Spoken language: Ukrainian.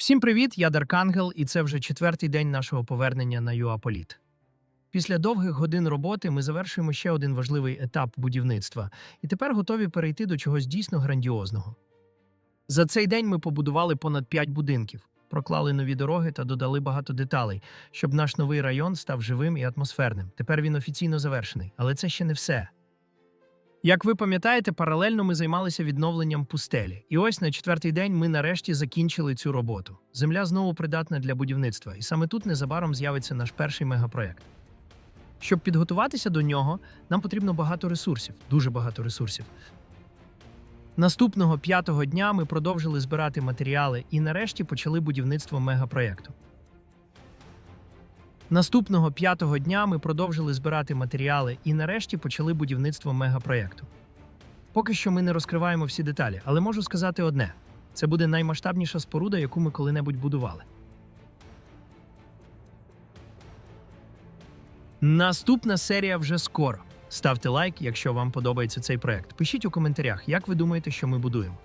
Всім привіт, я Дарк Ангел, і це вже четвертий день нашого повернення на ЮАПоліт. Після довгих годин роботи ми завершуємо ще один важливий етап будівництва, і тепер готові перейти до чогось дійсно грандіозного. За цей день ми побудували понад п'ять будинків, проклали нові дороги та додали багато деталей, щоб наш новий район став живим і атмосферним. Тепер він офіційно завершений, але це ще не все. Як ви пам'ятаєте, паралельно ми займалися відновленням пустелі. І ось на четвертий день ми нарешті закінчили цю роботу. Земля знову придатна для будівництва, і саме тут незабаром з'явиться наш перший мегапроект. Щоб підготуватися до нього, нам потрібно багато ресурсів, дуже багато ресурсів. Наступного п'ятого дня ми продовжили збирати матеріали і нарешті почали будівництво мегапроєкту. Наступного п'ятого дня ми продовжили збирати матеріали і нарешті почали будівництво мегапроєкту. Поки що ми не розкриваємо всі деталі, але можу сказати одне: це буде наймасштабніша споруда, яку ми коли-небудь будували. Наступна серія вже скоро. Ставте лайк, якщо вам подобається цей проект. Пишіть у коментарях, як ви думаєте, що ми будуємо.